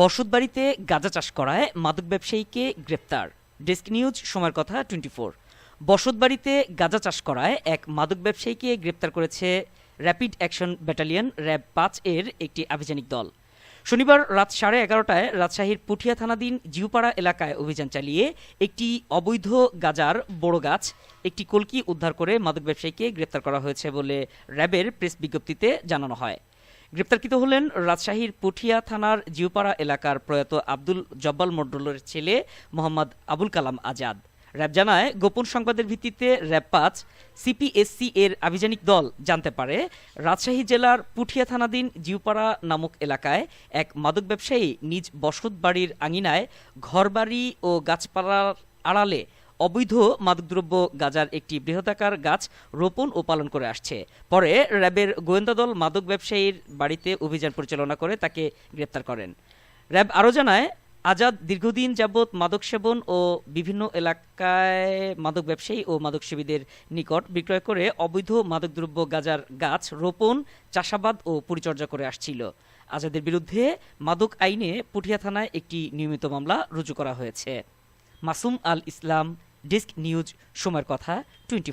বসতবাড়িতে গাঁজা চাষ করায় মাদক ব্যবসায়ীকে গ্রেপ্তার। ডেস্ক নিউজ, সময়ের কথা, টোয়েন্টি ফোর। বসতবাড়িতে গাঁজা চাষ করায় এক মাদক ব্যবসায়ীকে গ্রেপ্তার করেছে র্যাপিড অ্যাকশন ব্যাটালিয়ন র্যাব পাঁচ এর একটি আভিযানিক দল। শনিবার রাত সাড়ে এগারোটায় রাজশাহীর পুঠিয়া থানাধীন জিউপাড়া এলাকায় অভিযান চালিয়ে একটি অবৈধ গাজার বড় গাছ, একটি কলকি উদ্ধার করে মাদক ব্যবসায়ীকে গ্রেপ্তার করা হয়েছে বলে র্যাবের প্রেস বিজ্ঞপ্তিতে জানানো হয়। গ্রেপ্তারকৃত হলেন রাজশাহীর পুঠিয়া থানার জিউপাড়া এলাকার প্রয়াত আব্দুল জব্বাল মড্ডলের ছেলে মোহাম্মদ আবুল কালাম আজাদ। র্যাব জানায়, গোপন সংবাদের ভিত্তিতে র্যাব পাঁচ, সিপিএসসি এর আভিযানিক দল জানতে পারে, রাজশাহী জেলার পুঠিয়া থানাধীন জিউপাড়া নামক এলাকায় এক মাদক ব্যবসায়ী নিজ বসত বাড়ির আঙিনায় ঘরবাড়ি ও গাছপালার আড়ালে অবৈধ মাদকদ্রব্য গাজার একটি বৃহদাকার গাছ রোপণ ও পালন করে আসছে। পরে র্যাবের গোয়েন্দা দল মাদক ব্যবসায়ীর বাড়িতে অভিযান পরিচালনা করে তাকে গ্রেপ্তার করেন। র্যাব আরও জানায়, আজাদ দীর্ঘদিন যাবৎ মাদক সেবন ও বিভিন্ন এলাকায় মাদক ব্যবসায়ী ও মাদক সেবীদের নিকট বিক্রয় করে অবৈধ মাদকদ্রব্য গাজার গাছ রোপণ, চাষাবাদ ও পরিচর্যা করে আসছিল। আজাদের বিরুদ্ধে মাদক আইনে পুঠিয়া থানায় একটি নিয়মিত মামলা রুজু করা হয়েছে। মাসুম আল ইসলাম ডেস্ক নিউজ সময়ের কথা টোয়েন্টি